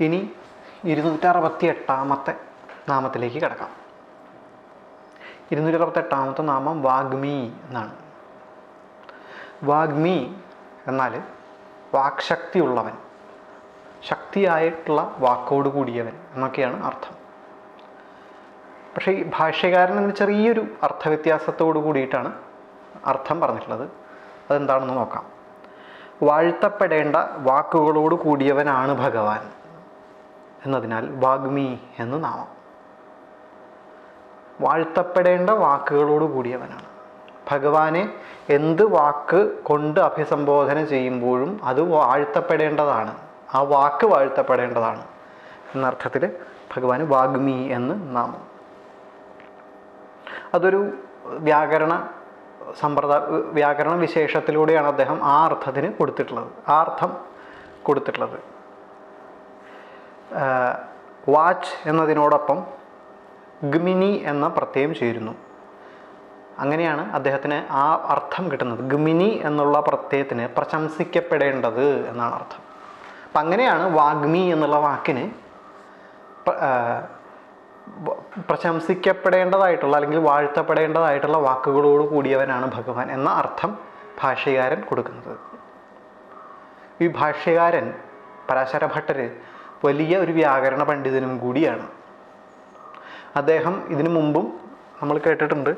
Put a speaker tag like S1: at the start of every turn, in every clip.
S1: ഇനി ഇരുന്നൂറ്റി അറുപത്തി എട്ടാമത്തെ നാമത്തിലേക്ക് കിടക്കാം. ഇരുന്നൂറ്റി അറുപത്തി എട്ടാമത്തെ നാമം വാഗ്മി എന്നാണ്. വാഗ്മി എന്നാൽ വാക്ശക്തി ഉള്ളവൻ ശക്തിയായിട്ടുള്ള വാക്കോട് കൂടിയവൻ എന്നൊക്കെയാണ് അർത്ഥം. പക്ഷേ ഈ ഭാഷ്യകാരൻ എന്ന ചെറിയൊരു അർത്ഥവ്യത്യാസത്തോട് കൂടിയിട്ടാണ് അർത്ഥം പറഞ്ഞിട്ടുള്ളത്. അതെന്താണെന്ന് നോക്കാം. വാഴ്ത്തപ്പെടേണ്ട വാക്കുകളോട് കൂടിയവനാണ് ഭഗവാൻ. എന്നതിനാൽ വാഗ്മി എന്ന് നാമം. വാഴ്ത്തപ്പെടേണ്ട വാക്കുകളോട് കൂടിയവനാണ്. ഭഗവാനെ എന്ത് വാക്ക് കൊണ്ട് അഭിസംബോധന ചെയ്യുമ്പോഴും അത് വാഴ്ത്തപ്പെടേണ്ടതാണ്. ആ വാക്ക് വാഴ്ത്തപ്പെടേണ്ടതാണ്. എന്നർത്ഥത്തിൽ ഭഗവാന് വാഗ്മി എന്ന് നാമം. അതൊരു വ്യാകരണ സമ്പ്രദായ വ്യാകരണ വിശേഷത്തിലൂടെയാണ് അദ്ദേഹം ആ അർത്ഥത്തിന് കൊടുത്തിട്ടുള്ളത്. ആ അർത്ഥം കൊടുത്തിട്ടുള്ളത്. വാച്ച് എന്നതിനോടൊപ്പം ഗമിനി എന്ന പ്രത്യയം ചേരുന്നു. അങ്ങനെയാണ് അദ്ദേഹത്തിന് ആ അർത്ഥം കിട്ടുന്നത്. ഗമിനി എന്നുള്ള പ്രത്യയത്തിന് പ്രശംസിക്കപ്പെടേണ്ടത് എന്നാണ് അർത്ഥം. അപ്പം അങ്ങനെയാണ് വാഗ്മി എന്നുള്ള വാക്കിന് പ്രശംസിക്കപ്പെടേണ്ടതായിട്ടുള്ള അല്ലെങ്കിൽ വാഴ്ത്തപ്പെടേണ്ടതായിട്ടുള്ള വാക്കുകളോട് കൂടിയവനാണ് ഭഗവാൻ എന്ന അർത്ഥം ഭാഷ്യകാരൻ കൊടുക്കുന്നത്. ഈ ഭാഷ്യകാരൻ പരാശര ഭട്ടര് വലിയ ഒരു വ്യാകരണ പണ്ഡിതനും കൂടിയാണ്. അദ്ദേഹം ഇതിനു മുമ്പും നമ്മൾ കേട്ടിട്ടുണ്ട്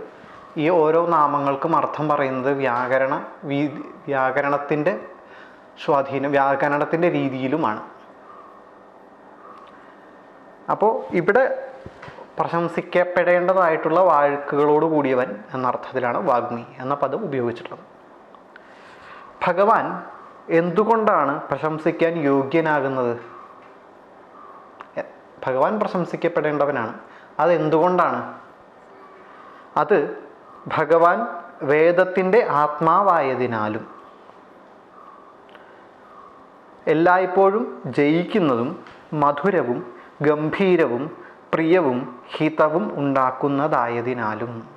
S1: ഈ ഓരോ നാമങ്ങൾക്കും അർത്ഥം പറയുന്നത് വ്യാകരണ വീതി വ്യാകരണത്തിന്റെ സ്വാധീനം വ്യാകരണത്തിന്റെ രീതിയിലുമാണ്. അപ്പോൾ ഇവിടെ പ്രശംസിക്കപ്പെടേണ്ടതായിട്ടുള്ള വാഴ്ക്കുകളോട് കൂടിയവൻ എന്ന അർത്ഥത്തിലാണ് വാഗ്മി എന്ന പദം ഉപയോഗിച്ചിട്ടുള്ളത്. ഭഗവാൻ എന്തുകൊണ്ടാണ് പ്രശംസിക്കാൻ യോഗ്യനാകുന്നത്? ഭഗവാൻ പ്രശംസിക്കപ്പെടേണ്ടവനാണ്. അതെന്തുകൊണ്ടാണ്? അത് ഭഗവാൻ വേദത്തിന്റെ ആത്മാവായതിനാലും. എല്ലായ്പ്പോഴും ജയിക്കുന്നതും മധുരവും ഗംഭീരവും പ്രിയവും ഹിതവും ഉണ്ടാക്കുന്നതായതിനാലും.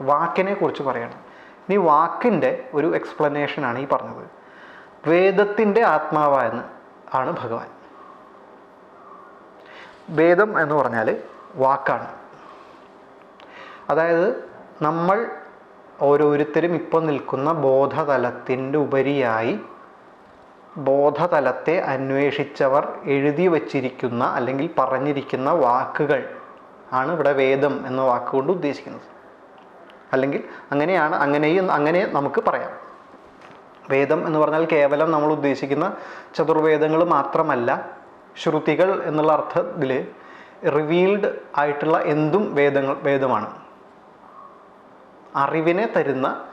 S1: വാക്കിനെ കുറിച്ച് പറയണം. ഇനി വാക്കിന്റെ ഒരു എക്സ്പ്ലനേഷനാണ് ഈ പറഞ്ഞത്. വേദത്തിന്റെ ആത്മാവായെന്ന് ആണ് ഭഗവാൻ. വേദം എന്ന് പറഞ്ഞാൽ വാക്കാണ്. അതായത് നമ്മൾ ഓരോരുത്തരും ഇപ്പം നിൽക്കുന്ന ബോധതലത്തിന്റെ ഉപരിയായി ബോധതലത്തെ അന്വേഷിച്ചവർ എഴുതി വച്ചിരിക്കുന്ന അല്ലെങ്കിൽ പറഞ്ഞിരിക്കുന്ന വാക്കുകൾ ആണ് ഇവിടെ വേദം എന്ന വാക്കുകൊണ്ട് ഉദ്ദേശിക്കുന്നത്. അല്ലെങ്കിൽ അങ്ങനെയാണ് അങ്ങനെയും അങ്ങനെ നമുക്ക് പറയാം. വേദം എന്ന് പറഞ്ഞാൽ കേവലം നമ്മൾ ഉദ്ദേശിക്കുന്ന ചതുർവേദങ്ങൾ മാത്രമല്ല ശ്രുതികൾ എന്നുള്ള അർത്ഥത്തിൽ റിവീൽഡ് ആയിട്ടുള്ള എന്തും വേദങ്ങൾ വേദമാണ്. അറിവിനെ തരുന്ന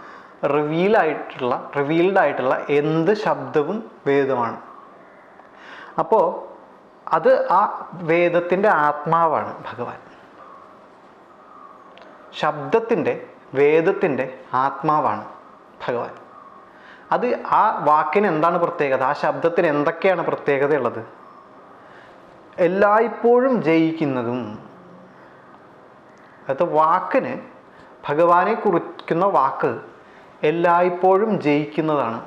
S1: റിവീലായിട്ടുള്ള റിവീൽഡ് ആയിട്ടുള്ള എന്ത് ശബ്ദവും വേദമാണ്. അപ്പോൾ അത് ആ വേദത്തിന്റെ ആത്മാവാണ് ഭഗവാൻ. ശബ്ദത്തിന്റെ വേദത്തിന്റെ ആത്മാവാണ് ഭഗവാൻ. അത് ആ വാക്കിന് എന്താണ് പ്രത്യേകത? ആ ശബ്ദത്തിന് എന്തൊക്കെയാണ് പ്രത്യേകത ഉള്ളത് എല്ലായ്പ്പോഴും ജയിക്കുന്നതും. അത് വാക്കിന് ഭഗവാനെ കുറിക്കുന്ന വാക്ക് എല്ലായ്പ്പോഴും ജയിക്കുന്നതാണ്.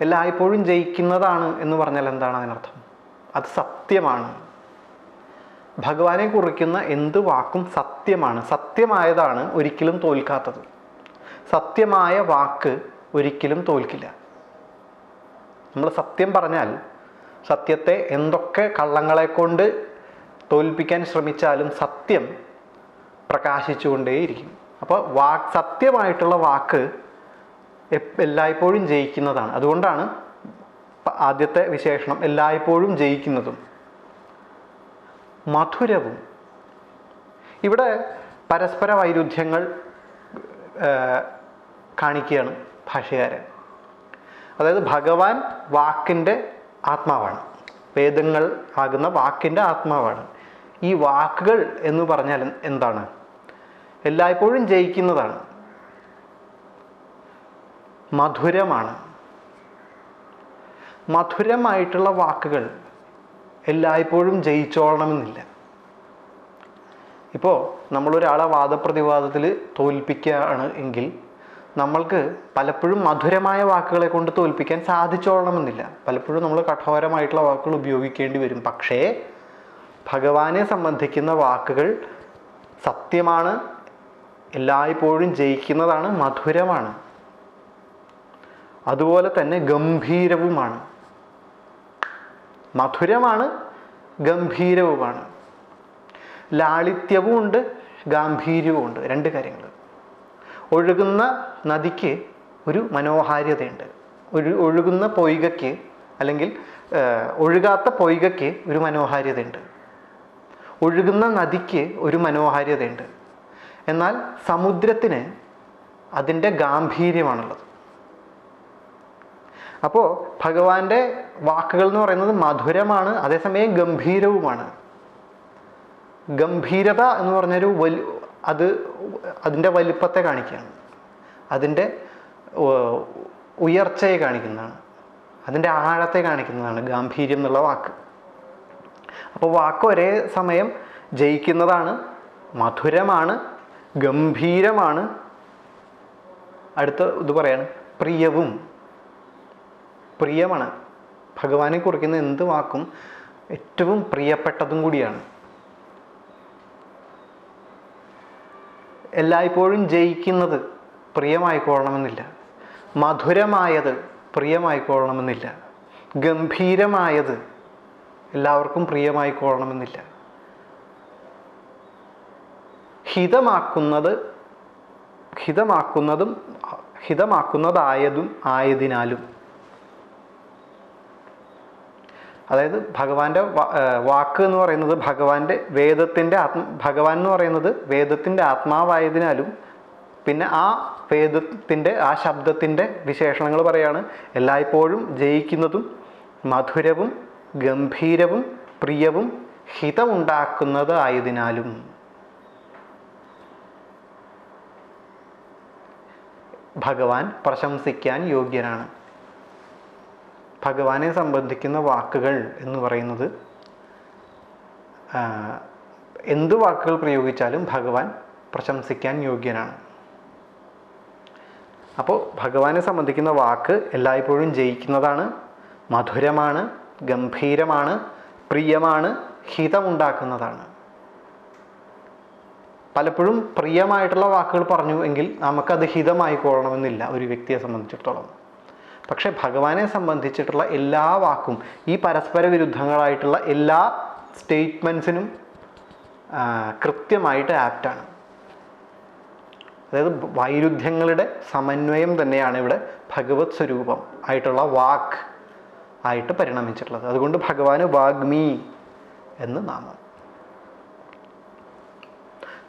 S1: എല്ലായ്പ്പോഴും ജയിക്കുന്നതാണ് എന്ന് പറഞ്ഞാൽ എന്താണ് അതിനർത്ഥം? അത് സത്യമാണ്. ഭഗവാനെ കുറിക്കുന്ന എന്ത് വാക്കും സത്യമാണ്. സത്യമായതാണ് ഒരിക്കലും തോൽക്കാത്തത്. സത്യമായ വാക്ക് ഒരിക്കലും തോൽക്കില്ല. നമ്മൾ സത്യം പറഞ്ഞാൽ സത്യത്തെ എന്തൊക്കെ കള്ളങ്ങളെ കൊണ്ട് തോൽപ്പിക്കാൻ ശ്രമിച്ചാലും സത്യം പ്രകാശിച്ചുകൊണ്ടേയിരിക്കും. അപ്പോൾ വാക്ക് സത്യമായിട്ടുള്ള വാക്ക് എല്ലായ്പ്പോഴും ജയിക്കുന്നതാണ്. അതുകൊണ്ടാണ് ആദ്യത്തെ വിശേഷണം എല്ലായ്പ്പോഴും ജയിക്കുന്നതും. മധുരവും. ഇവിടെ പരസ്പര വൈരുദ്ധ്യങ്ങൾ കാണിക്കുകയാണ് ഭാഷകാരൻ. അതായത് ഭഗവാൻ വാക്കിന്റെ ആത്മാവാണ്. വേദങ്ങൾ ആകുന്ന വാക്കിന്റെ ആത്മാവാണ്. ഈ വാക്കുകൾ എന്ന് പറഞ്ഞാൽ എന്താണ്? എല്ലായ്പ്പോഴും ജയിക്കുന്നതാണ്. മധുരമാണ്. മധുരമായിട്ടുള്ള വാക്കുകൾ എല്ലായ്പ്പോഴും ജയിച്ചോളണമെന്നില്ല. ഇപ്പോൾ നമ്മളൊരാളെ വാദപ്രതിവാദത്തിൽ തോൽപ്പിക്കുകയാണ് എങ്കിൽ നമ്മൾക്ക് പലപ്പോഴും മധുരമായ വാക്കുകളെ കൊണ്ട് തോൽപ്പിക്കാൻ സാധിച്ചോളണമെന്നില്ല. പലപ്പോഴും നമ്മൾ കഠോരമായിട്ടുള്ള വാക്കുകൾ ഉപയോഗിക്കേണ്ടി വരും. പക്ഷേ ഭഗവാനെ സംബന്ധിക്കുന്ന വാക്കുകൾ സത്യമാണ്. എല്ലായ്പ്പോഴും ജയിക്കുന്നതാണ് മധുരമാണ്. അതുപോലെ തന്നെ ഗംഭീരവുമാണ്. മധുരമാണ് ഗംഭീരവുമാണ്. ലാളിത്യവും ഉണ്ട് ഗാംഭീര്യവും ഉണ്ട് രണ്ട് കാര്യങ്ങൾ. ഒഴുകുന്ന നദിക്ക് ഒരു മനോഹാരിതയുണ്ട്. ഒരു ഒഴുകുന്ന പൊയ്കയ്ക്ക് അല്ലെങ്കിൽ ഒഴുകാത്ത പൊയ്കയ്ക്ക് ഒരു മനോഹാരിതയുണ്ട്. ഒഴുകുന്ന നദിക്ക് ഒരു മനോഹാരിതയുണ്ട്. എന്നാൽ സമുദ്രത്തിന് അതിന്റെ ഗാംഭീര്യമാണുള്ളത്. അപ്പോൾ ഭഗവാന്റെ വാക്കുകൾ എന്ന് പറയുന്നത് മധുരമാണ് അതേസമയം ഗംഭീരവുമാണ്. ഗംഭീരത എന്ന് പറഞ്ഞൊരു വലി അത് അതിന്റെ വലിപ്പത്തെ കാണിക്കുകയാണ്. അതിന്റെ ഉയർച്ചയെ കാണിക്കുന്നതാണ്. അതിന്റെ ആഴത്തെ കാണിക്കുന്നതാണ് ഗാംഭീര്യം എന്നുള്ള വാക്ക്. അപ്പോൾ വാക്ക് ഒരേ സമയം ജയിക്കുന്നതാണ് മധുരമാണ് ഗംഭീരമാണ്. അടുത്ത ഇത് പറയാണ് പ്രിയവും. പ്രിയമാണ്. ഭഗവാനെ കുറിക്കുന്ന എന്ത് വാക്കും ഏറ്റവും പ്രിയപ്പെട്ടതും കൂടിയാണ്. എല്ലായ്പ്പോഴും ജയിക്കുന്നത് പ്രിയമായിക്കൊള്ളണമെന്നില്ല. മധുരമായത് പ്രിയമായിക്കൊള്ളണമെന്നില്ല. ഗംഭീരമായത് എല്ലാവർക്കും പ്രിയമായിക്കൊള്ളണമെന്നില്ല. ഹിതമാക്കുന്നത് ഹിതമാക്കുന്നതും ഹിതമാക്കുന്നതായതും ആയതിനാലും അതായത് ഭഗവാന്റെ വാക്ക് എന്ന് പറയുന്നത് ഭഗവാന്റെ വേദത്തിന്റെ ആത്മ ഭഗവാൻ എന്ന് പറയുന്നത് വേദത്തിന്റെ ആത്മാവായതിനാലും പിന്നെ ആ വേദത്തിന്റെ ആ ശബ്ദത്തിന്റെ വിശേഷണങ്ങൾ പറയാണ്. എല്ലായ്പ്പോഴും ജയിക്കുന്നതും മധുരവും ഗംഭീരവും പ്രിയവും ഹിതമുണ്ടാക്കുന്നത് ആയതിനാലും ഭഗവാൻ പ്രശംസിക്കാൻ യോഗ്യനാണ്. ഭഗവാനെ സംബന്ധിക്കുന്ന വാക്കുകൾ എന്ന് പറയുന്നത് എന്തു വാക്കുകൾ പ്രയോഗിച്ചാലും ഭഗവാൻ പ്രശംസിക്കാൻ യോഗ്യനാണ്. അപ്പോൾ ഭഗവാനെ സംബന്ധിക്കുന്ന വാക്ക് എല്ലായ്പ്പോഴും ജയിക്കുന്നതാണ് മധുരമാണ് ഗംഭീരമാണ് പ്രിയമാണ് ഹിതമുണ്ടാക്കുന്നതാണ്. പലപ്പോഴും പ്രിയമായിട്ടുള്ള വാക്കുകൾ പറഞ്ഞു എങ്കിൽ നമുക്കത് ഹിതമായിക്കൊള്ളണമെന്നില്ല ഒരു വ്യക്തിയെ സംബന്ധിച്ചിടത്തോളം. പക്ഷേ ഭഗവാനെ സംബന്ധിച്ചിട്ടുള്ള എല്ലാ വാക്കും ഈ പരസ്പര വിരുദ്ധങ്ങളായിട്ടുള്ള എല്ലാ സ്റ്റേറ്റ്മെൻസിനും കൃത്യമായിട്ട് ആപ്റ്റാണ് അതായത് വൈരുദ്ധ്യങ്ങളുടെ സമന്വയം തന്നെയാണ് ഇവിടെ ഭഗവത് സ്വരൂപം ആയിട്ടുള്ള വാക്ക് ആയിട്ട് പരിണമിച്ചിട്ടുള്ളത്. അതുകൊണ്ട് ഭഗവാന് വാഗ്മി എന്ന് നാമം.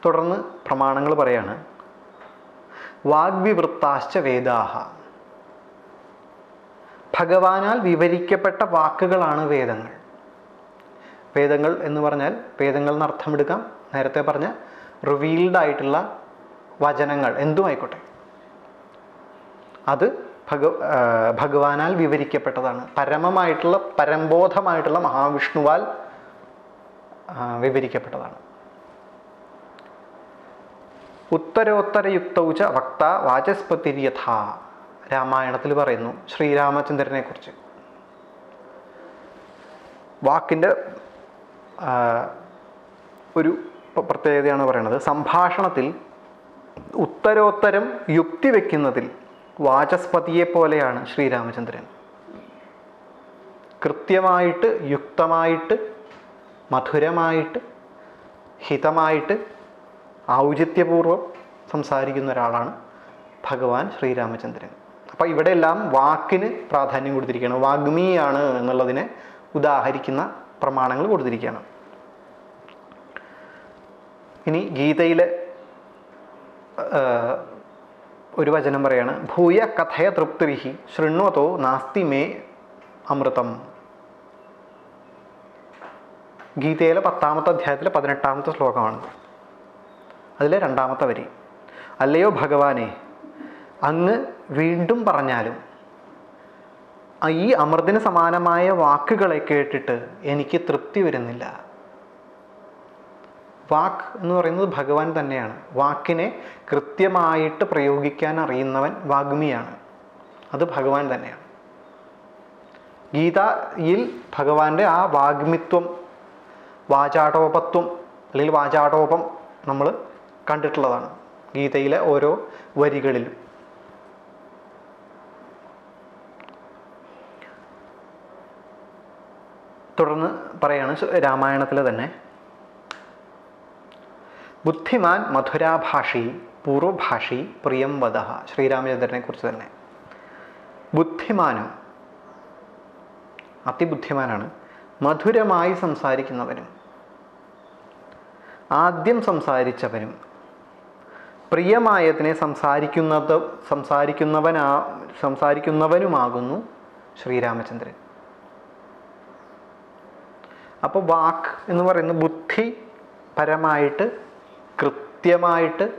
S1: തുടർന്ന് പ്രമാണങ്ങൾ പറയാണ്. വാഗ്വിവൃത്താശ്ച വേദാഹ. ഭഗവാനാൽ വിവരിക്കപ്പെട്ട വാക്കുകളാണ് വേദങ്ങൾ. വേദങ്ങൾ എന്ന് പറഞ്ഞാൽ വേദങ്ങൾ എന്ന് അർത്ഥമെടുക്കാം. നേരത്തെ പറഞ്ഞ റിവീൽഡ് ആയിട്ടുള്ള വചനങ്ങൾ എന്തും ആയിക്കോട്ടെ. അത് ഭഗ ഭഗവാനാൽ വിവരിക്കപ്പെട്ടതാണ്. പരമമായിട്ടുള്ള പരംബോധമായിട്ടുള്ള മഹാവിഷ്ണുവാൽ വിവരിക്കപ്പെട്ടതാണ്. ഉത്തരോത്തരയുക്തൗച വക്ത വാചസ്പതിര്യഥ. രാമായണത്തിൽ പറയുന്നു ശ്രീരാമചന്ദ്രനെക്കുറിച്ച്. വാക്കിന്റെ ഒരു പ്രത്യേകതയാണ് പറയുന്നത് സംഭാഷണത്തിൽ ഉത്തരോത്തരം യുക്തി വയ്ക്കുന്നതിൽ വാചസ്പതിയെ പോലെയാണ് ശ്രീരാമചന്ദ്രൻ. കൃത്യമായിട്ട് യുക്തമായിട്ട് മധുരമായിട്ട് ഹിതമായിട്ട് ഔചിത്യപൂർവം സംസാരിക്കുന്ന ഒരാളാണ് ഭഗവാൻ ശ്രീരാമചന്ദ്രൻ. അപ്പോൾ ഇവിടെയെല്ലാം വാക്കിന് പ്രാധാന്യം കൊടുത്തിരിക്കുകയാണ്. വാഗ്മിയാണ് എന്നുള്ളതിനെ ഉദാഹരിക്കുന്ന പ്രമാണങ്ങൾ കൊടുത്തിരിക്കുകയാണ്. ഇനി ഗീതയിലെ ഒരു വചനം പറയാണ്. ഭൂയ കഥയ തൃപ്തിരിഹി ശൃണ്വതോ നാസ്തി മേ അമൃതം. ഗീതയിലെ പത്താമത്തെ അധ്യായത്തിലെ പതിനെട്ടാമത്തെ ശ്ലോകമാണ്. അതിലെ രണ്ടാമത്തെ വരി. അല്ലയോ ഭഗവാനെ അങ്ങ് വീണ്ടും പറഞ്ഞാലും ഈ അമൃതിന് സമാനമായ വാക്കുകളെ കേട്ടിട്ട് എനിക്ക് തൃപ്തി വരുന്നില്ല. വാക്ക് എന്ന് പറയുന്നത് ഭഗവാൻ തന്നെയാണ്. വാക്കിനെ കൃത്യമായിട്ട് പ്രയോഗിക്കാൻ അറിയുന്നവൻ വാഗ്മിയാണ്. അത് ഭഗവാൻ തന്നെയാണ്. ഗീതയിൽ ഭഗവാന്റെ ആ വാഗ്മിത്വം വാചാടോപത്വം അല്ലെങ്കിൽ വാചാടോപം നമ്മൾ കണ്ടിട്ടുള്ളതാണ് ഗീതയിലെ ഓരോ വരികളിലും. തുടർന്ന് പറയാണ് രാമായണത്തിൽ തന്നെ. ബുദ്ധിമാൻ മധുരാഭാഷി പൂർവഭാഷി ശ്രീരാമചന്ദ്രനെ കുറിച്ച് തന്നെ. ബുദ്ധിമാനും അതിബുദ്ധിമാനാണ് മധുരമായി സംസാരിക്കുന്നവനും ആദ്യം സംസാരിച്ചവനും പ്രിയമായതിനെ സംസാരിക്കുന്നത് സംസാരിക്കുന്നവനാ സംസാരിക്കുന്നവനുമാകുന്നു ശ്രീരാമചന്ദ്രൻ. അപ്പോൾ വാക്ക് എന്ന് പറയുന്നത് ബുദ്ധി പരമായിട്ട് കൃത്യമായിട്ട്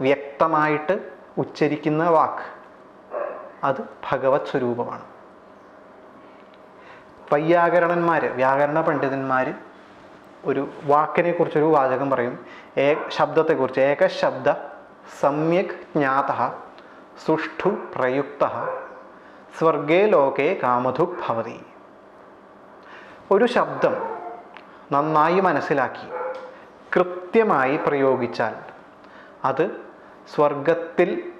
S1: വ്യക്തമായിട്ട് ഉച്ചരിക്കുന്ന വാക്ക് അത് ഭഗവത് സ്വരൂപമാണ്. വൈയാകരണന്മാർ വ്യാകരണ പണ്ഡിതന്മാർ ഒരു വാക്കിനെ കുറിച്ചൊരു വാചകം പറയും. ഏ ശബ്ദത്തെക്കുറിച്ച് ഏകശബ്ദ സമ്യക് ജ്ഞാത സുഷ്ഠു പ്രയുക്ത. സ്വർഗേ ലോകേ കാമധു ഭവതി. ഒരു ശബ്ദം നന്നായി മനസ്സിലാക്കി കൃത്യമായി പ്രയോഗിച്ചാൽ അത് സ്വർഗത്തിൽ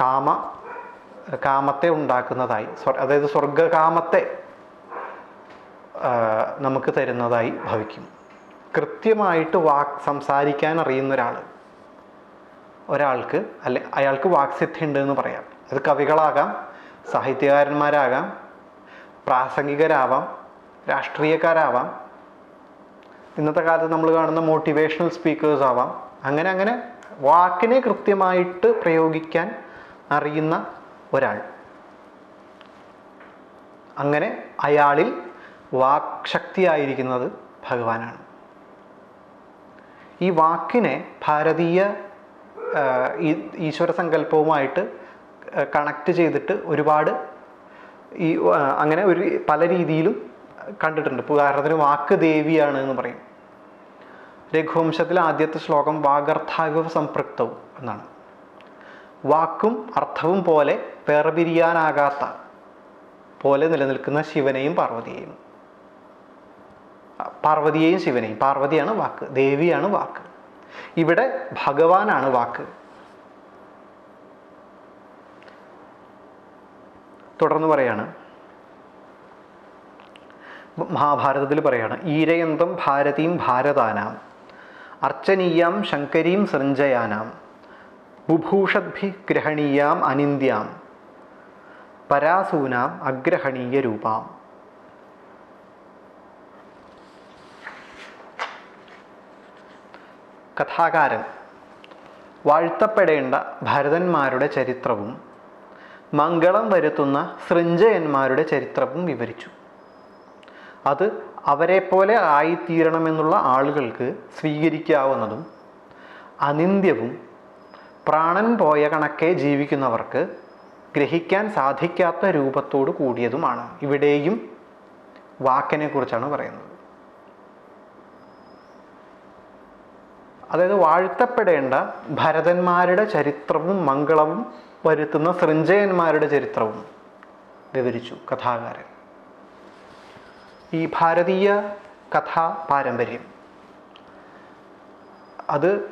S1: കാമ കാമത്തെ ഉണ്ടാക്കുന്നതായി അതായത് സ്വർഗകാമത്തെ നമുക്ക് തരുന്നതായി ഭവിക്കും. കൃത്യമായിട്ട് വാക്ക് സംസാരിക്കാൻ അറിയുന്ന ഒരാൾ ഒരാൾക്ക് അല്ലെ അയാൾക്ക് വാക്സിദ്ധി ഉണ്ട് എന്ന് പറയാം. അത് കവികളാകാം സാഹിത്യകാരന്മാരാകാം പ്രാസംഗികരാവാം രാഷ്ട്രീയക്കാരാവാം. ഇന്നത്തെ കാലത്ത് നമ്മൾ കാണുന്ന മോട്ടിവേഷണൽ സ്പീക്കേഴ്സ് ആവാം. അങ്ങനെ അങ്ങനെ വാക്കിനെ കൃത്യമായിട്ട് പ്രയോഗിക്കാൻ അറിയുന്ന ഒരാൾ. അങ്ങനെ അയാളിൽ വാക്ശക്തിയായിരിക്കുന്നത് ഭഗവാനാണ്. ഈ വാക്കിനെ ഭാരതീയ ഈശ്വര സങ്കല്പവുമായിട്ട് കണക്ട് ചെയ്തിട്ട് ഒരുപാട് ഈ അങ്ങനെ ഒരു പല രീതിയിലും കണ്ടിട്ടുണ്ട്. ഇപ്പോൾ ഉദാഹരണത്തിന് വാക്ക് ദേവിയാണ് എന്ന് പറയും. രഘുവംശത്തിലെ ആദ്യത്തെ ശ്ലോകം വാഗർത്ഥാഗവ സംപൃക്തവും എന്നാണ്. വാക്കും അർത്ഥവും പോലെ വേർപിരിയാനാകാത്ത പോലെ നിലനിൽക്കുന്ന ശിവനെയും പാർവതിയെയും. പാർവതിയെയും ശിവനെയും. പാർവതിയാണ് വാക്ക് ദേവിയാണ് വാക്ക്. ഇവിടെ ഭഗവാനാണ് വാക്ക്. തുടർന്ന് പറയാണ്. മഹാഭാരതത്തിൽ പറയാണ് ഈരയന്തം ഭാരതീം ഭാരതാനാം അർച്ചനീയാം ശങ്കരീം സൃഞ്ജയാനാം ബുഭൂഷദ്ഭി ഗ്രഹണീയാം അനിന്ദ്യാം പരാസൂനാം അഗ്രഹണീയ രൂപാം കഥാകാരൻ വാഴ്ത്തപ്പെടേണ്ട ഭരതന്മാരുടെ ചരിത്രവും മംഗളം വരുത്തുന്ന സൃഞ്ജയന്മാരുടെ ചരിത്രവും വിവരിച്ചു. അത് അവരെപ്പോലെ ആയിത്തീരണമെന്നുള്ള ആളുകൾക്ക് സ്വീകരിക്കാവുന്നതും അനിന്ദ്യവും പ്രാണൻ പോയ കണക്കെ ജീവിക്കുന്നവർക്ക് ഗ്രഹിക്കാൻ സാധിക്കാത്ത രൂപത്തോട് കൂടിയതുമാണ്. ഇവിടെയും വാക്കിനെ കുറിച്ചാണ് പറയുന്നത്. അതായത് വാഴ്ത്തപ്പെടേണ്ട ഭരതന്മാരുടെ ചരിത്രവും മംഗളവും വരുത്തുന്ന സൃഞ്ജയന്മാരുടെ ചരിത്രവും വിവരിച്ചു കഥാകാരൻ. ഈ ഭാരതീയ കഥാ പാരമ്പര്യം. അത്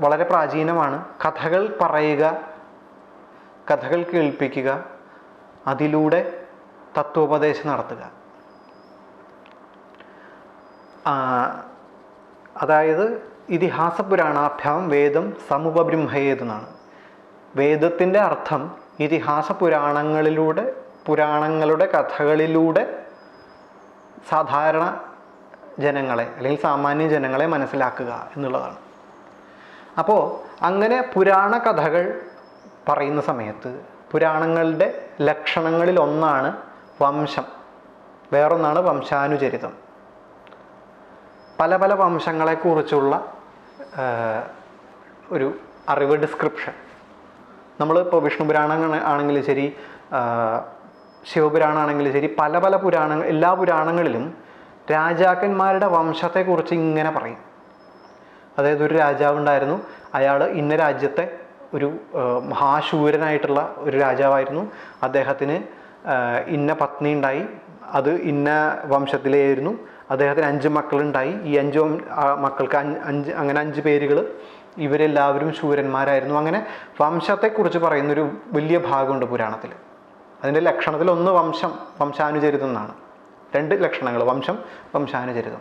S1: വളരെ പ്രാചീനമാണ്. കഥകൾ പറയുക കഥകൾ കേൾപ്പിക്കുക അതിലൂടെ തത്വോപദേശം നടത്തുക. അതായത് ഇതിഹാസ പുരാണാഭ്യാം വേദം സമുപബ്രഹ്മയേതെന്നാണ് വേദത്തിന്റെ അർത്ഥം ഇതിഹാസ പുരാണങ്ങളിലൂടെ പുരാണങ്ങളുടെ കഥകളിലൂടെ സാധാരണ ജനങ്ങളെ അല്ലെങ്കിൽ സാമാന്യ ജനങ്ങളെ മനസ്സിലാക്കുക എന്നുള്ളതാണ്. അപ്പോൾ അങ്ങനെ പുരാണ കഥകൾ പറയുന്ന സമയത്ത് പുരാണങ്ങളുടെ ലക്ഷണങ്ങളിൽ ഒന്നാണ് വംശം വേറൊന്നാണ് വംശാനുചരിതം. പല പല വംശങ്ങളെക്കുറിച്ചുള്ള ഒരു അറിവ് ഡിസ്ക്രിപ്ഷൻ നമ്മളിപ്പോൾ വിഷ്ണു പുരാണം ആണെങ്കിലും ശരി ശിവപുരാണമാണെങ്കിലും ശരി പല പല പുരാണങ്ങൾ എല്ലാ പുരാണങ്ങളിലും രാജാക്കന്മാരുടെ വംശത്തെക്കുറിച്ച് ഇങ്ങനെ പറയും. അതായത് ഒരു രാജാവുണ്ടായിരുന്നു അയാൾ ഇന്ന രാജ്യത്തെ ഒരു മഹാശൂരനായിട്ടുള്ള ഒരു രാജാവായിരുന്നു. അദ്ദേഹത്തിന് ഇന്ന പത്നി ഉണ്ടായി അത് ഇന്ന വംശത്തിലായിരുന്നു. അദ്ദേഹത്തിന് അഞ്ച് മക്കളുണ്ടായി. ഈ അഞ്ച് മക്കൾക്ക് അഞ്ച് അഞ്ച് അങ്ങനെ അഞ്ച് പേരുകൾ ഇവരെല്ലാവരും ശൂരന്മാരായിരുന്നു. അങ്ങനെ വംശത്തെക്കുറിച്ച് പറയുന്നൊരു വലിയ ഭാഗമുണ്ട് പുരാണത്തിൽ. അതിന്റെ ലക്ഷണത്തിൽ ഒന്ന് വംശം വംശാനുചരിതം എന്നാണ് രണ്ട് ലക്ഷണങ്ങൾ വംശം വംശാനുചരിതം.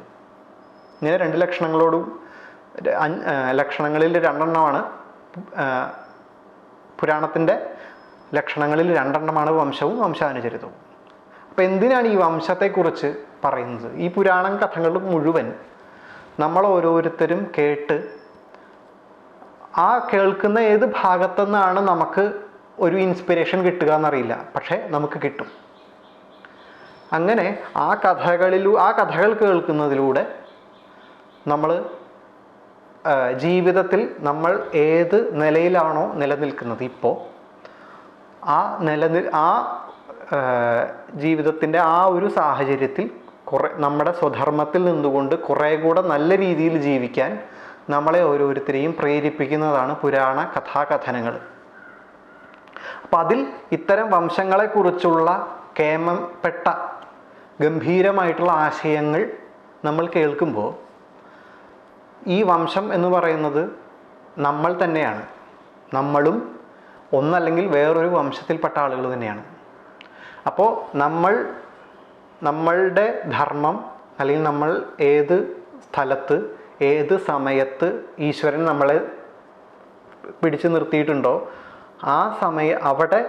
S1: ഇങ്ങനെ രണ്ട് ലക്ഷണങ്ങളോടും ലക്ഷണങ്ങളിൽ രണ്ടെണ്ണമാണ് പുരാണത്തിന്റെ ലക്ഷണങ്ങളിൽ രണ്ടെണ്ണമാണ് വംശവും വംശാനുചരിതവും. അപ്പോൾ എന്തിനാണ് ഈ വംശത്തെക്കുറിച്ച് പറയുന്നത്? ഈ പുരാണം കഥകൾ മുഴുവൻ നമ്മൾ ഓരോരുത്തരും കേട്ട് ആ കേൾക്കുന്ന ഏത് ഭാഗത്തുനിന്നാണ് നമുക്ക് ഒരു ഇൻസ്പിറേഷൻ കിട്ടുക എന്നറിയില്ല പക്ഷേ നമുക്ക് കിട്ടും. അങ്ങനെ ആ കഥകളിലൂ ആ കഥകൾ കേൾക്കുന്നതിലൂടെ നമ്മൾ ജീവിതത്തിൽ നമ്മൾ ഏത് നിലയിലാണോ നിലനിൽക്കുന്നത് ഇപ്പോൾ ആ നിലനിൽ ആ ജീവിതത്തിന്റെ ആ ഒരു സാഹചര്യത്തിൽ കുറേ നമ്മുടെ സ്വധർമ്മത്തിൽ നിന്നുകൊണ്ട് കുറേ കൂടെ നല്ല രീതിയിൽ ജീവിക്കാൻ നമ്മളെ ഓരോരുത്തരെയും പ്രേരിപ്പിക്കുന്നതാണ് പുരാണ കഥാകഥനങ്ങൾ. അപ്പം അതിൽ ഇത്തരം വംശങ്ങളെക്കുറിച്ചുള്ള കേമപ്പെട്ട ഗംഭീരമായിട്ടുള്ള ആശയങ്ങൾ നമ്മൾ കേൾക്കുമ്പോൾ ഈ വംശം എന്ന് പറയുന്നത് നമ്മൾ തന്നെയാണ്. നമ്മളും ഒന്നല്ലെങ്കിൽ വേറൊരു വംശത്തിൽപ്പെട്ട ആളുകൾ തന്നെയാണ്. അപ്പോൾ നമ്മൾ നമ്മളുടെ ധർമ്മം അല്ലെങ്കിൽ നമ്മൾ ഏത് സ്ഥലത്ത് ഏത് സമയത്ത് ഈശ്വരൻ നമ്മളെ പിടിച്ചു നിർത്തിയിട്ടുണ്ടോ ആ സമയ അവിടെ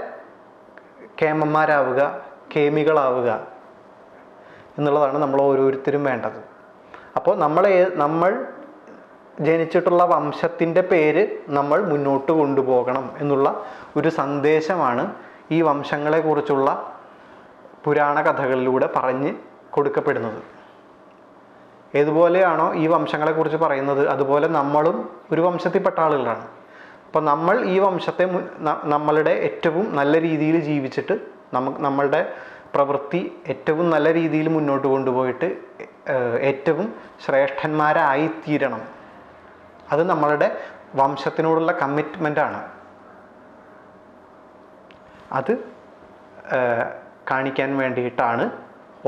S1: കേമന്മാരാവുക കേമികളാവുക എന്നുള്ളതാണ് നമ്മൾ ഓരോരുത്തരും വേണ്ടത്. അപ്പോൾ നമ്മൾ നമ്മൾ ജനിച്ചിട്ടുള്ള വംശത്തിന്റെ പേര് നമ്മൾ മുന്നോട്ട് കൊണ്ടുപോകണം എന്നുള്ള ഒരു സന്ദേശമാണ് ഈ വംശങ്ങളെക്കുറിച്ചുള്ള പുരാണ കഥകളിലൂടെ പറഞ്ഞ് കൊടുക്കപ്പെടുന്നത്. ഏതുപോലെയാണോ ഈ വംശങ്ങളെക്കുറിച്ച് പറയുന്നത് അതുപോലെ നമ്മളും ഒരു വംശത്തിൽപ്പെട്ട ആളുകളാണ്. അപ്പോൾ നമ്മൾ ഈ വംശത്തെ നമ്മളുടെ ഏറ്റവും നല്ല രീതിയിൽ ജീവിച്ചിട്ട് നമുക്ക് നമ്മളുടെ പ്രവൃത്തി ഏറ്റവും നല്ല രീതിയിൽ മുന്നോട്ട് കൊണ്ടുപോയിട്ട് ഏറ്റവും ശ്രേഷ്ഠന്മാരായിത്തീരണം. അത് നമ്മളുടെ വംശത്തിനോടുള്ള കമ്മിറ്റ്മെന്റാണ് അത് കാണിക്കാൻ വേണ്ടിയിട്ടാണ്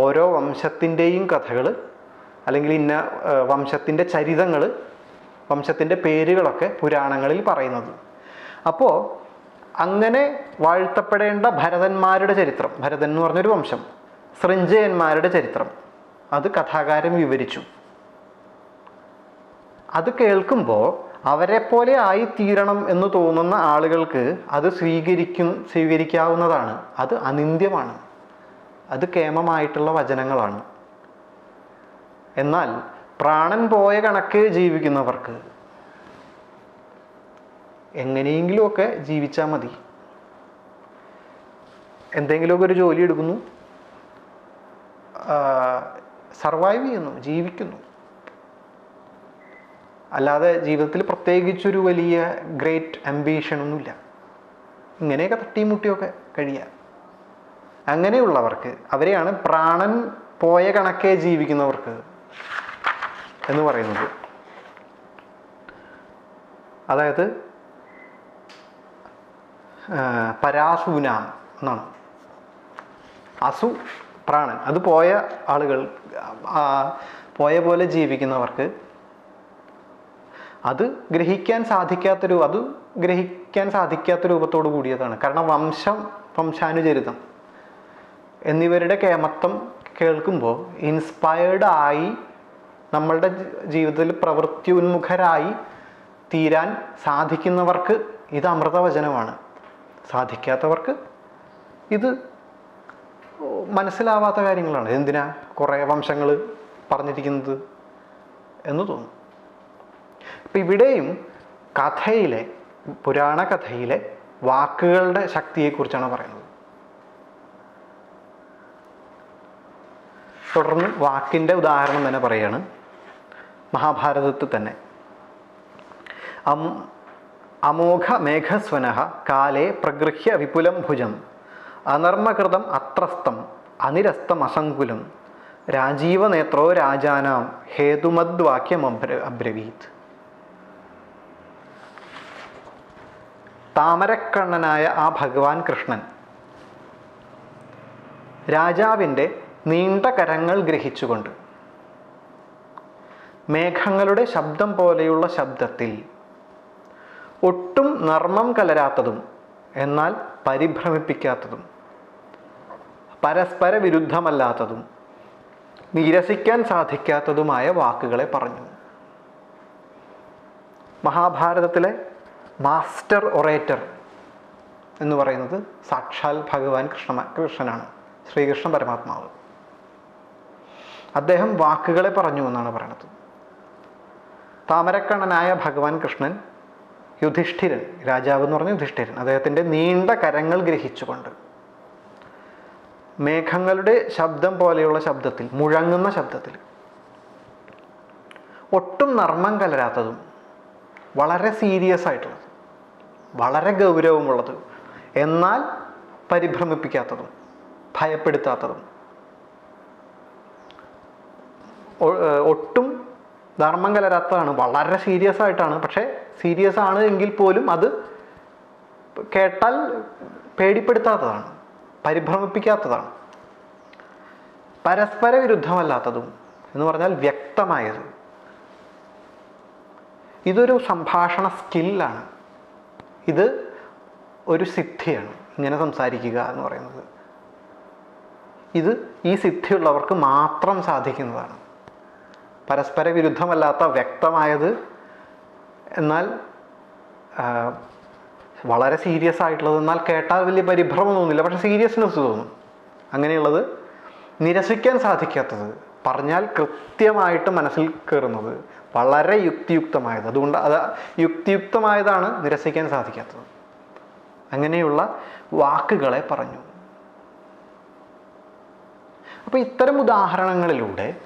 S1: ഓരോ വംശത്തിന്റെയും കഥകൾ അല്ലെങ്കിൽ ഇന്ന വംശത്തിന്റെ ചരിതങ്ങൾ വംശത്തിന്റെ പേരുകളൊക്കെ പുരാണങ്ങളിൽ പറയുന്നത്. അപ്പോൾ അങ്ങനെ വാഴ്ത്തപ്പെടേണ്ട ഭരതന്മാരുടെ ചരിത്രം ഭരതൻ എന്ന് പറഞ്ഞൊരു വംശം സൃഞ്ജയന്മാരുടെ ചരിത്രം അത് കഥാകാരൻ വിവരിച്ചു. അത് കേൾക്കുമ്പോൾ അവരെ പോലെ ആയിത്തീരണം എന്ന് തോന്നുന്ന ആളുകൾക്ക് അത് സ്വീകരിക്കും സ്വീകരിക്കാവുന്നതാണ്. അത് അനിന്ദ്യമാണ്. അത് കേമമായിട്ടുള്ള വചനങ്ങളാണ്. എന്നാൽ പ്രാണൻ പോയ കണക്ക് ജീവിക്കുന്നവർക്ക് എങ്ങനെയെങ്കിലുമൊക്കെ ജീവിച്ചാൽ മതി. എന്തെങ്കിലുമൊക്കെ ഒരു ജോലി എടുക്കുന്നു. സർവൈവ് ചെയ്യുന്നു ജീവിക്കുന്നു. അല്ലാതെ ജീവിതത്തിൽ പ്രത്യേകിച്ചൊരു വലിയ ഗ്രേറ്റ് അംബീഷനൊന്നുമില്ല ഇങ്ങനെയൊക്കെ തട്ടിമുട്ടിയൊക്കെ കഴിയുക അങ്ങനെയുള്ളവർക്ക് അവരെയാണ് പ്രാണൻ പോയ കണക്കെ ജീവിക്കുന്നവർക്ക് എന്ന് പറയുന്നത്. അതായത് പരാസൂന എന്നാണ്. അസു പ്രാണൻ. അത് പോയ ആളുകൾ പോയ പോലെ ജീവിക്കുന്നവർക്ക് അത് ഗ്രഹിക്കാൻ സാധിക്കാത്ത സാധിക്കാത്തൊരു അത് ഗ്രഹിക്കാൻ സാധിക്കാത്ത രൂപത്തോട് കൂടിയതാണ്. കാരണം വംശം വംശാനുചരിതം. എന്നിവരുടെ കേമത്വം കേൾക്കുമ്പോൾ ഇൻസ്പയർഡ് ആയി നമ്മളുടെ ജീവിതത്തിൽ പ്രവൃത്തി ഉന്മുഖരായി തീരാൻ സാധിക്കുന്നവർക്ക് ഇത് അമൃതവചനമാണ്. സാധിക്കാത്തവർക്ക് ഇത് മനസ്സിലാവാത്ത കാര്യങ്ങളാണ്. എന്തിനാ കുറേ വംശങ്ങൾ പറഞ്ഞിരിക്കുന്നത് എന്ന് തോന്നും. അപ്പം ഇവിടെയും കഥയിലെ പുരാണ കഥയിലെ വാക്കുകളുടെ ശക്തിയെക്കുറിച്ചാണ് പറയുന്നത്. തുടർന്ന് വാക്കിന്റെ ഉദാഹരണം തന്നെ പറയാണ്. മഹാഭാരതത്തിൽ തന്നെ. അം അമോഘ മേഘസ്വനഹ കാലേ പ്രഗൃഹ്യ വിപുലം ഭുജം. അനർമ്മകൃതം അത്രസ്തം അനിരസ്തം അസങ്കുലം രാജീവനേത്രോ രാജാനാം ഹേതുമദ്വാക്യം അബ്ര അബ്രവീത്. താമരക്കണ്ണനായ ആ ഭഗവാൻ കൃഷ്ണൻ രാജാവിന്റെ നീണ്ട കരങ്ങൾ ഗ്രഹിച്ചുകൊണ്ട്. മേഘങ്ങളുടെ ശബ്ദം പോലെയുള്ള ശബ്ദത്തിൽ ഒട്ടും നർമ്മം കലരാത്തതും എന്നാൽ പരിഭ്രമിപ്പിക്കാത്തതും പരസ്പര വിരുദ്ധമല്ലാത്തതും നിരസിക്കാൻ സാധിക്കാത്തതുമായ വാക്കുകളെ പറഞ്ഞു. മഹാഭാരതത്തിലെ മാസ്റ്റർ ഒറേറ്റർ എന്ന് പറയുന്നത് സാക്ഷാൽ ഭഗവാൻ കൃഷ്ണ കൃഷ്ണനാണ് ശ്രീകൃഷ്ണ പരമാത്മാവ്. അദ്ദേഹം വാക്കുകളെ പറഞ്ഞു എന്നാണ് പറയുന്നത് താമരക്കണ്ണനായ ഭഗവാൻ കൃഷ്ണൻ യുധിഷ്ഠിരൻ രാജാവ് എന്ന് പറഞ്ഞ യുധിഷ്ഠിരൻ അദ്ദേഹത്തിന്റെ നീണ്ട കരങ്ങൾ ഗ്രഹിച്ചുകൊണ്ട് മേഘങ്ങളുടെ ശബ്ദം പോലെയുള്ള ശബ്ദത്തിൽ മുഴങ്ങുന്ന ശബ്ദത്തിൽ ഒട്ടും നർമ്മം കലരാത്തതും വളരെ സീരിയസ് ആയിട്ടുള്ളത് വളരെ ഗൗരവമുള്ളത് എന്നാൽ പരിഭ്രമിപ്പിക്കാത്തതും ഭയപ്പെടുത്താത്തതും ഒട്ടും ധർമ്മം കലരാത്തതാണ്. വളരെ സീരിയസ് ആയിട്ടാണ്. പക്ഷേ സീരിയസ് ആണ് എങ്കിൽ പോലും അത് കേട്ടാൽ പേടിപ്പെടുത്താത്തതാണ്. പരിഭ്രമിപ്പിക്കാത്തതാണ്. പരസ്പര വിരുദ്ധമല്ലാത്തതും എന്ന് പറഞ്ഞാൽ വ്യക്തമായത്. ഇതൊരു സംഭാഷണ സ്കില്ലാണ്. ഇത് ഒരു സിദ്ധിയാണ്. ഇങ്ങനെ സംസാരിക്കുക എന്ന് പറയുന്നത്. ഇത് ഈ സിദ്ധിയുള്ളവർക്ക് മാത്രം സാധിക്കുന്നതാണ്. പരസ്പര വിരുദ്ധമല്ലാത്ത വ്യക്തമായത് എന്നാൽ വളരെ സീരിയസ് ആയിട്ടുള്ളത് എന്നാൽ കേട്ടാൽ വലിയ പരിഭ്രമം തോന്നില്ല. പക്ഷെ സീരിയസ്നെസ് തോന്നും. അങ്ങനെയുള്ളത് നിരസിക്കാൻ സാധിക്കാത്തത് പറഞ്ഞാൽ കൃത്യമായിട്ട് മനസ്സിൽ കയറുന്നത് വളരെ യുക്തിയുക്തമായത്. അതുകൊണ്ട് അത് യുക്തിയുക്തമായതാണ് നിരസിക്കാൻ സാധിക്കാത്തത്. അങ്ങനെയുള്ള വാക്കുകളെ പറഞ്ഞു. അപ്പോൾ ഇത്തരം ഉദാഹരണങ്ങളിലൂടെ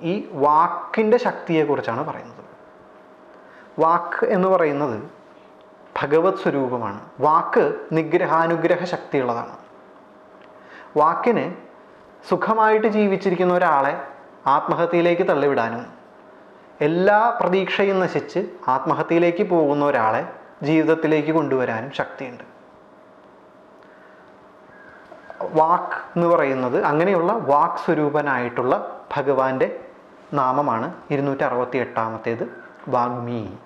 S1: ഈ വാക്കിന്റെ ശക്തിയെക്കുറിച്ചാണ് പറയുന്നത്. വാക്ക് എന്ന് പറയുന്നത് ഭഗവത് സ്വരൂപമാണ്. വാക്ക് നിഗ്രഹാനുഗ്രഹ ശക്തിയുള്ളതാണ്. വാക്കിന് സുഖമായിട്ട് ജീവിച്ചിരിക്കുന്ന ഒരാളെ ആത്മഹത്യയിലേക്ക് തള്ളിവിടാനും എല്ലാ പ്രതീക്ഷയും നശിച്ച് ആത്മഹത്യയിലേക്ക് പോകുന്ന ഒരാളെ ജീവിതത്തിലേക്ക് കൊണ്ടുവരാനും ശക്തിയുണ്ട്. വാക്ക് എന്ന് പറയുന്നത് അങ്ങനെയുള്ള വാക്ക് സ്വരൂപനായിട്ടുള്ള ഭഗവാന്റെ നാമമാണ്. ഇരുന്നൂറ്റി അറുപത്തി എട്ടാമത്തേത് വാഗ്മി.